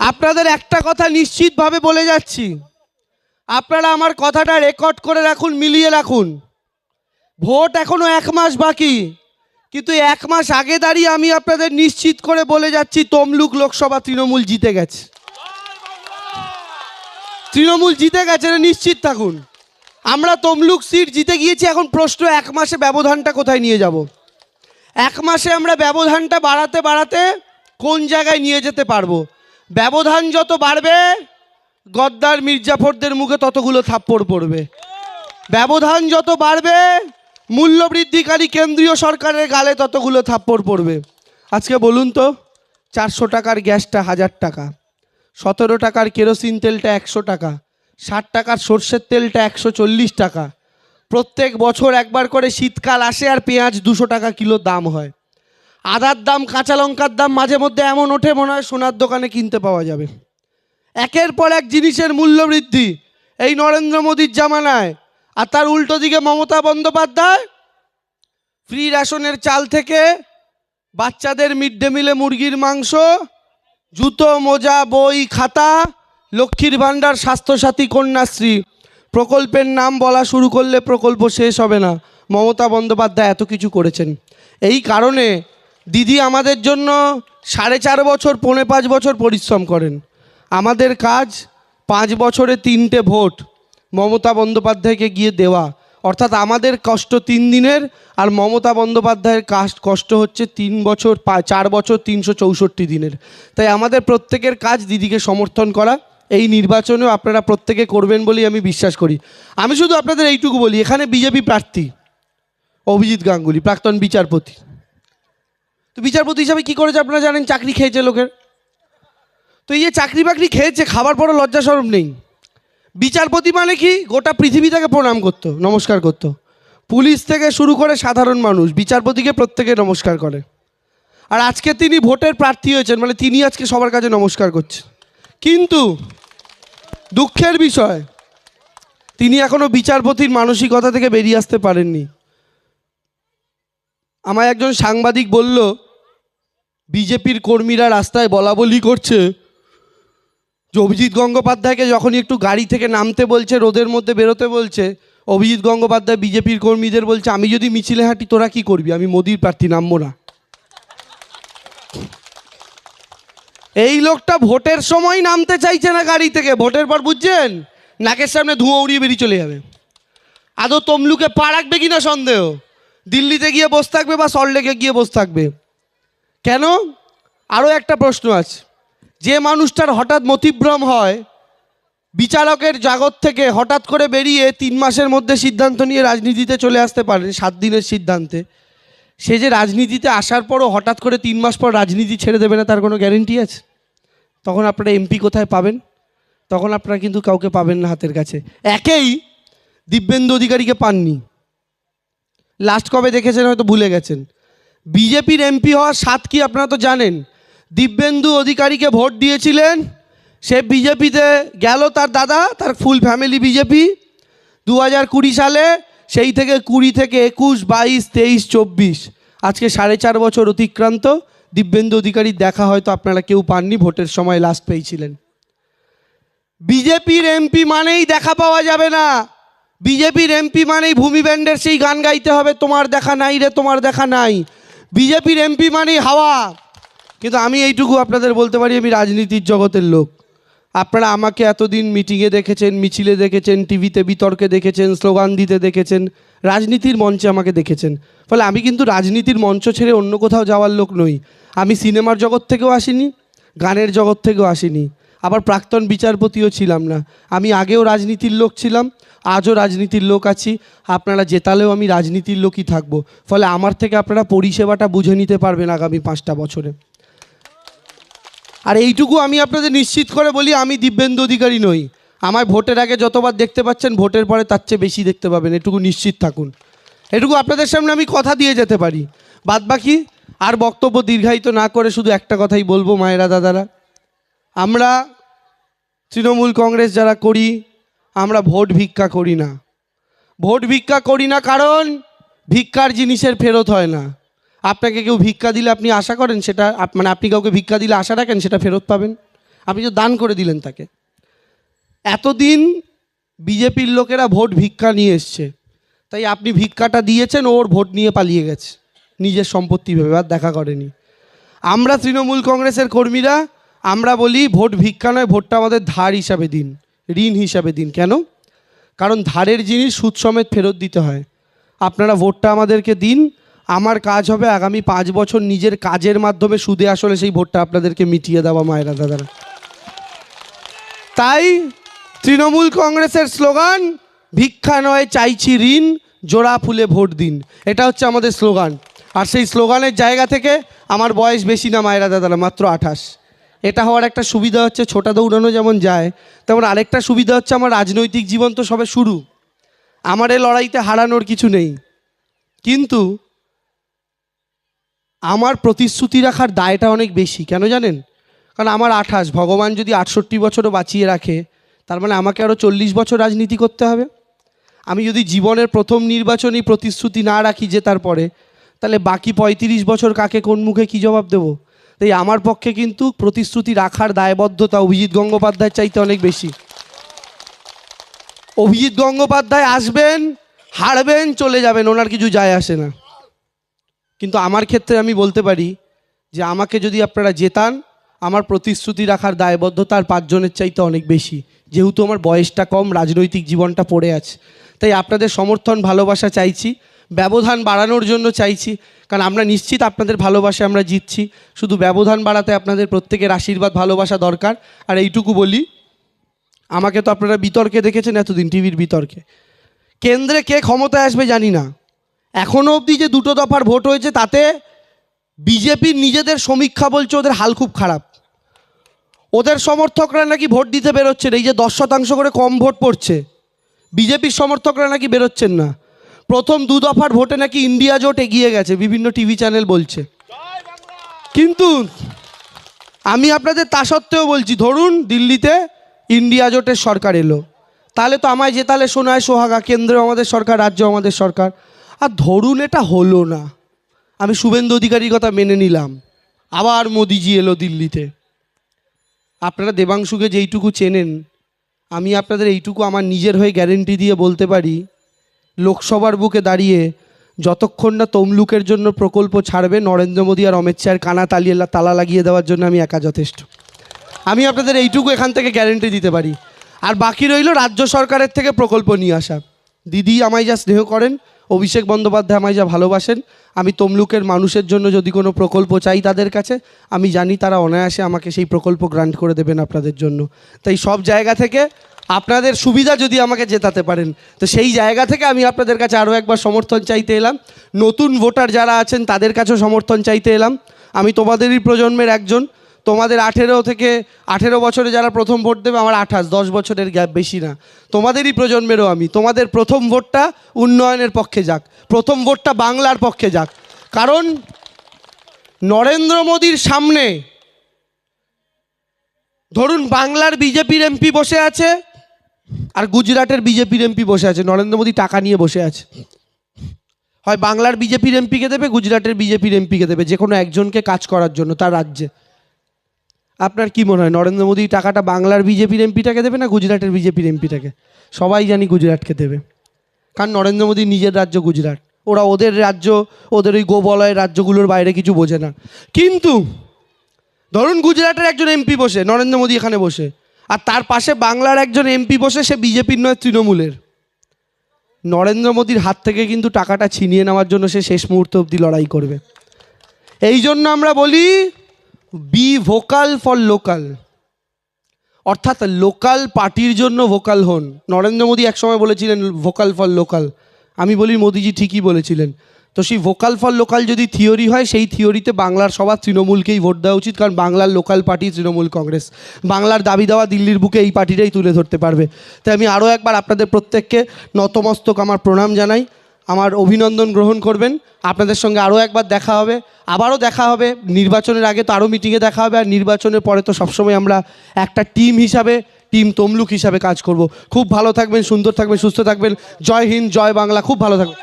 আপনাদের একটা কথা নিশ্চিতভাবে বলে যাচ্ছি। আপনারা আমার কথাটা রেকর্ড করে রাখুন, মিলিয়ে রাখুন। ভোট এখনও এক মাস বাকি, কিন্তু এক মাস আগে দাঁড়িয়ে আমি আপনাদের নিশ্চিত করে বলে যাচ্ছি, তমলুক লোকসভা তৃণমূল জিতে গেছে। তৃণমূল জিতে গেছে নিশ্চিত থাকুন। আমরা তমলুক সিট জিতে গিয়েছি, এখন প্রশ্ন এক মাসে ব্যবধানটা কোথায় নিয়ে যাব? এক মাসে আমরা ব্যবধানটা বাড়াতে বাড়াতে কোন জায়গায় নিয়ে যেতে পারব? ব্যবধান যত বাড়বে, গদ্দার, মির্জাফরদের মুখে ততগুলো থাপ্পড় পড়বে। ব্যবধান যত বাড়বে, মূল্যবৃদ্ধিকারী কেন্দ্রীয় সরকারের গালে ততগুলো থাপ্পড় পড়বে। আজকে বলুন তো, চারশো টাকার গ্যাসটা হাজার টাকা, সতেরো টাকার কেরোসিন তেলটা একশো টাকা, ষাট টাকার সর্ষের তেলটা একশো চল্লিশ টাকা। প্রত্যেক বছর একবার করে শীতকাল আসে আর পেঁয়াজ দুশো টাকা কিলো দাম হয়। আদার দাম, কাঁচা লঙ্কার দাম মাঝে মধ্যে এমন ওঠে, মনে হয় সোনার দোকানে কিনতে পাওয়া যাবে। একের পর এক জিনিসের মূল্য বৃদ্ধি। এই নরেন্দ্র মোদীর জামানায়। আর তার উল্টো দিকে মমতা বন্দ্যোপাধ্যায়। ফ্রি রেশনের চাল থেকে বাচ্চাদের মিড ডে মিলে মুরগির মাংস, জুতো, মোজা, বই, খাতা, লক্ষ্মীর ভাণ্ডার, স্বাস্থ্যসাথী, কন্যাশ্রী। প্রকল্পের নাম বলা শুরু করলে প্রকল্প শেষ হবে না। মমতা বন্দ্যোপাধ্যায় এত কিছু করেছেন। এই কারণে দিদি আমাদের জন্য সাড়ে চার বছর, পৌনে পাঁচ বছর পরিশ্রম করেন। আমাদের কাজ পাঁচ বছরে তিনটে ভোট মমতা বন্দ্যোপাধ্যায়কে গিয়ে দেওয়া। অর্থাৎ আমাদের কষ্ট তিন দিনের আর মমতা বন্দ্যোপাধ্যায়ের কাজ কষ্ট হচ্ছে তিন বছর চার বছর তিনশো চৌষট্টি দিনের। তাই আমাদের প্রত্যেকের কাজ দিদিকে সমর্থন করা। এই নির্বাচনেও আপনারা প্রত্যেকে করবেন বলেই আমি বিশ্বাস করি। আমি শুধু আপনাদের এইটুকু বলি, এখানে বিজেপি প্রার্থী অভিজিৎ গাঙ্গুলি, প্রাক্তন বিচারপতি। বিচারপতি হিসাবে কি করেছে আপনারা জানেন? চাকরি খেয়েছে লোকের। তো এই যে চাকরি বাকরি খেয়েছে, খাবার পরও লজ্জা সরম নেই। বিচারপতি মানে কি? গোটা পৃথিবী তাকে প্রণাম করতো, নমস্কার করতো। পুলিশ থেকে শুরু করে সাধারণ মানুষ বিচারপতিকে প্রত্যেকে নমস্কার করে। আর আজকে তিনি ভোটের প্রার্থী হয়েছেন মানে তিনি আজকে সবার কাছে নমস্কার করছেন। কিন্তু দুঃখের বিষয়, তিনি এখনও বিচারপতির মানসিকতা থেকে বেরিয়ে আসতে পারেননি। আমায় একজন সাংবাদিক বলল বিজেপির কর্মীরা রাস্তায় বলা বলি করছে। যে অভিজিৎ গঙ্গোপাধ্যায়কে যখনই একটু গাড়ি থেকে নামতে বলছে, রোদের মধ্যে বেরোতে বলছে, অভিজিৎ গঙ্গোপাধ্যায় বিজেপির কর্মীদের বলছে, আমি যদি মিছিলে হাঁটি, তোরা কি করবি? আমি মোদির প্রার্থী, নামবো না। এই লোকটা ভোটের সময় নামতে চাইছে না গাড়ি থেকে। ভোটের পর বুঝছেন? নাকের সামনে ধুঁয়ো উড়িয়ে বেরিয়ে চলে যাবে। আদৌ তমলুকে পা রাখবে কিনা সন্দেহ? দিল্লিতে গিয়ে বসে থাকবে বা সল্টলেকে গিয়ে বসে থাকবে? কেন? আরও একটা প্রশ্ন আছে। যে মানুষটার হঠাৎ মতিভ্রম হয়, বিচারকের জাগত থেকে হঠাৎ করে বেরিয়ে তিন মাসের মধ্যে সিদ্ধান্ত নিয়ে রাজনীতিতে চলে আসতে পারেন সাত দিনের সিদ্ধান্তে। সে যে রাজনীতিতে আসার পরও হঠাৎ করে তিন মাস পর রাজনীতি ছেড়ে দেবে না, তার কোনো গ্যারেন্টি আছে? তখন আপনারা এমপি কোথায় পাবেন? তখন আপনারা কিন্তু কাউকে পাবেন না হাতের কাছে। একেই দিব্যেন্দু অধিকারীকে পাননি। লাস্ট কবে দেখেছেন হয়তো ভুলে গেছেন। বিজেপির এমপি হওয়ার স্বাদ কি আপনারা তো জানেন? দিব্যেন্দু অধিকারীকে ভোট দিয়েছিলেন, সে বিজেপিতে গেল তার দাদা, তার ফুল ফ্যামিলি বিজেপি। দু হাজার কুড়ি সালে, সেই থেকে কুড়ি থেকে একুশ, বাইশ, তেইশ, চব্বিশ। আজকে সাড়ে চার বছর অতিক্রান্ত। দিব্যেন্দু অধিকারীর দেখা হয়তো আপনারা কেউ পাননি, ভোটের সময় লাস্ট পেয়েছিলেন। বিজেপির এমপি মানেই দেখা পাওয়া যাবে না। বিজেপির এমপি মানেই ভূমি ব্যান্ডের সেই গান গাইতে হবে, তোমার দেখা নাই রে, তোমার দেখা নাই। বিজেপির এমপি মানেই হাওয়া। কিন্তু আমি এইটুকু আপনাদের বলতে পারি, আমি রাজনীতির জগতের লোক। আপনারা আমাকে এতদিন মিটিংয়ে দেখেছেন, মিছিলে দেখেছেন, টিভিতে বিতর্কে দেখেছেন, স্লোগান দিতে দেখেছেন, রাজনীতির মঞ্চে আমাকে দেখেছেন। ফলে আমি কিন্তু রাজনীতির মঞ্চ ছেড়ে অন্য কোথাও যাওয়ার লোক নই। আমি সিনেমার জগৎ থেকেও আসিনি, গানের জগৎ থেকেও আসিনি। আবার প্রাক্তন বিচারপতিও ছিলাম না। আমি আগেও রাজনীতির লোক ছিলাম আজও রাজনীতির লোক আছি, আপনারা জেতালেও আমি রাজনীতির লোকই থাকব। ফলে আমার থেকে আপনারা পরিষেবাটা বুঝে নিতে পারবেন আগামী পাঁচটা বছরে। আর এইটুকু আমি আপনাদের নিশ্চিত করে বলি, আমি দিব্যেন্দু অধিকারী নই। আমায় ভোটের আগে যতবার দেখতে পাচ্ছেন, ভোটের পরে তার চেয়ে বেশি দেখতে পাবেন। এটুকু নিশ্চিত থাকুন। এটুকু আপনাদের সামনে আমি কথা দিয়ে যেতে পারি। বাদ বাকি আর বক্তব্য দীর্ঘায়িত না করে শুধু একটা কথাই বলব, মায়েরা দাদারা। আমরা তৃণমূল কংগ্রেস যারা করি আমরা ভোট ভিক্ষা করি না। ভোট ভিক্ষা করি না কারণ ভিক্ষার জিনিসের ফেরত হয় না। আপনাকে কেউ ভিক্ষা দিলে আপনি আশা করেন সেটা মানে আপনি কাউকে ভিক্ষা দিলে আশা রাখেন সেটা ফেরত পাবেন? আপনি যে দান করে দিলেন তাকে। এতদিন বিজেপির লোকেরা ভোট ভিক্ষা নিয়ে এসছে। তাই আপনি ভিক্ষাটা দিয়েছেন, ওর ভোট নিয়ে পালিয়ে গেছে। নিজের সম্পত্তি ভেবে, আর দেখা করেনি। আমরা তৃণমূল কংগ্রেসের কর্মীরা, আমরা বলি ভোট ভিক্ষা নয়, ভোটটা আমাদের ধার হিসাবে দিন। ঋণ হিসাবে দিন। কেন? কারণ ধারের জিনিস সুদ সমেত ফেরত দিতে হয়। আপনারা ভোটটা আমাদেরকে দিন। আমার কাজ হবে আগামী পাঁচ বছর নিজের কাজের মাধ্যমে সুদে আসলে সেই ভোটটা আপনাদেরকে মিটিয়ে দেওয়া, মায়েরা দাদারা। তাই তৃণমূল কংগ্রেসের স্লোগান, ভিক্ষা নয়, চাইছি ঋণ, জোড়া ফুলে ভোট দিন। এটা হচ্ছে আমাদের স্লোগান। আর সেই স্লোগানের জায়গা থেকে আমার বয়স বেশি না, মায়েরা দাদারা, মাত্র আঠাশ। এটা হওয়ার একটা সুবিধা হচ্ছে ছোটা দৌড়ানো যেমন যায়, তেমন আরেকটা সুবিধা হচ্ছে আমার রাজনৈতিক জীবন তো সবে শুরু। আমার এই লড়াইতে হারানোর কিছু নেই। কিন্তু আমার প্রতিশ্রুতি রাখার দায়টা অনেক বেশি, কেন জানেন? কারণ আমার আঠাশ, ভগবান যদি আটষট্টি বছরও বাঁচিয়ে রাখে, তার মানে আমাকে আরও চল্লিশ বছর রাজনীতি করতে হবে। আমি যদি জীবনের প্রথম নির্বাচনী প্রতিশ্রুতি না রাখি যে তারপরে তাহলে বাকি পঁয়ত্রিশ বছর কাকে কোন মুখে কী জবাব দেব? তাই আমার পক্ষে কিন্তু প্রতিশ্রুতি রাখার দায়বদ্ধতা অভিজিৎ গঙ্গোপাধ্যায়ের চাইতে অনেক বেশি। অভিজিৎ গঙ্গোপাধ্যায় আসবেন, হারবেন, চলে যাবেন, ওনার কিছু যায় আসে না। কিন্তু আমার ক্ষেত্রে আমি বলতে পারি যে আমাকে যদি আপনারা জেতান, আমার প্রতিশ্রুতি রাখার দায়বদ্ধতা আর পাঁচজনের চাইতে অনেক বেশি। যেহেতু আমার বয়সটা কম, রাজনৈতিক জীবনটা পড়ে আছে। তাই আপনাদের সমর্থন, ভালোবাসা চাইছি। ব্যবধান বাড়ানোর জন্য চাইছি। কারণ আমরা নিশ্চিত আপনাদের ভালোবাসে আমরা জিতছি। শুধু ব্যবধান বাড়াতে আপনাদের প্রত্যেকের আশীর্বাদ, ভালোবাসা দরকার। আর এইটুকু বলি, আমাকে তো আপনারা বিতর্কে দেখেছেন এতদিন, টিভির বিতর্কে। কেন্দ্রে কে ক্ষমতায় আসবে জানি না। এখনও অবধি যে দুটো দফার ভোট হয়েছে, তাতে বিজেপির নিজেদের সমীক্ষা বলছে, ওদের হাল খুব খারাপ। ওদের সমর্থকরা নাকি ভোট দিতে বেরোচ্ছেন, এই যে দশ শতাংশ করে কম ভোট পড়ছে। বিজেপির সমর্থকরা নাকি বেরোচ্ছেন না। প্রথম দু দফার ভোটে নাকি ইন্ডিয়া জোট এগিয়ে গেছে, বিভিন্ন টিভি চ্যানেল বলছে। কিন্তু আমি আপনাদের তা সত্ত্বেও বলছি, ধরুন দিল্লিতে ইন্ডিয়া জোটের সরকার এলো, তাহলে তো আমায় জেতালে শোনায় সোহাগা, কেন্দ্র আমাদের সরকার, রাজ্য আমাদের সরকার। আর ধরুন এটা হলো না, আমি শুভেন্দু অধিকারীর কথা মেনে নিলাম, আবার মোদিজি এলো দিল্লিতে। আপনারা দেবাংশুকে যেইটুকু চেনেন, আমি আপনাদের এইটুকু আমার নিজের হয়ে গ্যারেন্টি দিয়ে বলতে পারি লোকসভার বুকে দাঁড়িয়ে যতক্ষণ না তমলুকের জন্য প্রকল্প ছাড়বে, নরেন্দ্র মোদী আর অমিত শাহের কানা তালিয়ে তালা লাগিয়ে দেওয়ার জন্য আমি একা যথেষ্ট। আমি আপনাদের এইটুকু এখান থেকে গ্যারেন্টি দিতে পারি। আর বাকি রইল রাজ্য সরকারের থেকে প্রকল্প নিয়ে আসা। দিদি আমায় যা স্নেহ করেন, অভিষেক বন্দ্যোপাধ্যায় আমায় যা ভালোবাসেন, আমি তমলুকের মানুষের জন্য যদি কোনো প্রকল্প চাই তাদের কাছে, আমি জানি তারা অনায়াসে আমাকে সেই প্রকল্প গ্রান্ট করে দেবেন আপনাদের জন্য। তাই সব জায়গা থেকে আপনাদের সুবিধা যদি আমাকে জেতাতে পারেন, তো সেই জায়গা থেকে আমি আপনাদের কাছে আরও একবার সমর্থন চাইতে এলাম। নতুন ভোটার যারা আছেন, তাদের কাছেও সমর্থন চাইতে এলাম। আমি তোমাদেরই প্রজন্মের একজন। তোমাদের আঠেরো থেকে আঠেরো বছরে যারা প্রথম ভোট দেবে, আমার আঠাশ, দশ বছরের গ্যাপ বেশি না। তোমাদেরই প্রজন্মেরও আমি। তোমাদের প্রথম ভোটটা উন্নয়নের পক্ষে যাক। প্রথম ভোটটা বাংলার পক্ষে যাক। কারণ নরেন্দ্র মোদীর সামনে, ধরুন বাংলার বিজেপির এমপি বসে আছে আর গুজরাটের বিজেপির এমপি বসে আছে, নরেন্দ্র মোদী টাকা নিয়ে বসে আছে। হয় বাংলার বিজেপির এমপিকে দেবে, গুজরাটের বিজেপির এমপিকে দেবে, যে কোনো একজনকে কাজ করার জন্য তার রাজ্যে। আপনার কি মনে হয়, নরেন্দ্র মোদী টাকাটা বাংলার বিজেপির এমপিটাকে দেবে না গুজরাটের বিজেপির এমপিটাকে? সবাই জানি গুজরাটকে দেবে। কারণ নরেন্দ্র মোদী নিজের রাজ্য গুজরাট। ওরা ওদের রাজ্য, ওদের ওই গোবলয়ের রাজ্যগুলোর বাইরে কিছু বোঝে না। কিন্তু ধরুন গুজরাটের একজন এমপি বসে, নরেন্দ্র মোদী এখানে বসে আর তার পাশে বাংলার একজন এমপি বসে, সে বিজেপির নয়, তৃণমূলের। নরেন্দ্র মোদীর হাত থেকে কিন্তু টাকাটা ছিনিয়ে নেওয়ার জন্য সে শেষ মুহূর্ত অবধি লড়াই করবে। এই জন্য আমরা বলি বি ভোকাল ফর লোকাল অর্থাৎ লোকাল পার্টির জন্য ভোকাল হন। নরেন্দ্র মোদী একসময় বলেছিলেন ভোকাল ফর লোকাল আমি বলি, মোদিজি ঠিকই বলেছিলেন। তো সেই ভোকাল ফর লোকাল যদি থিওরি হয়, সেই থিওরিতে বাংলার সবার তৃণমূলকেই ভোট দেওয়া উচিত, কারণ বাংলার লোকাল পার্টি তৃণমূল কংগ্রেস। বাংলার দাবি দেওয়া দিল্লির বুকে এই পার্টিটাই তুলে ধরতে পারবে। তাই আমি আরও একবার আপনাদের প্রত্যেককে নতমস্তক আমার প্রণাম জানাই, আমার অভিনন্দন গ্রহণ করবেন। আপনাদের সঙ্গে আরও একবার দেখা হবে, আবারও দেখা হবে, নির্বাচনের আগে তো আরও মিটিংয়ে দেখা হবে, আর নির্বাচনের পরে তো সবসময় আমরা একটা টিম হিসাবে টিম তমলুক হিসাবে কাজ করব। খুব ভালো থাকবেন, সুন্দর থাকবেন, সুস্থ থাকবেন। জয় হিন্দ, জয় বাংলা, খুব ভালো থাকবেন।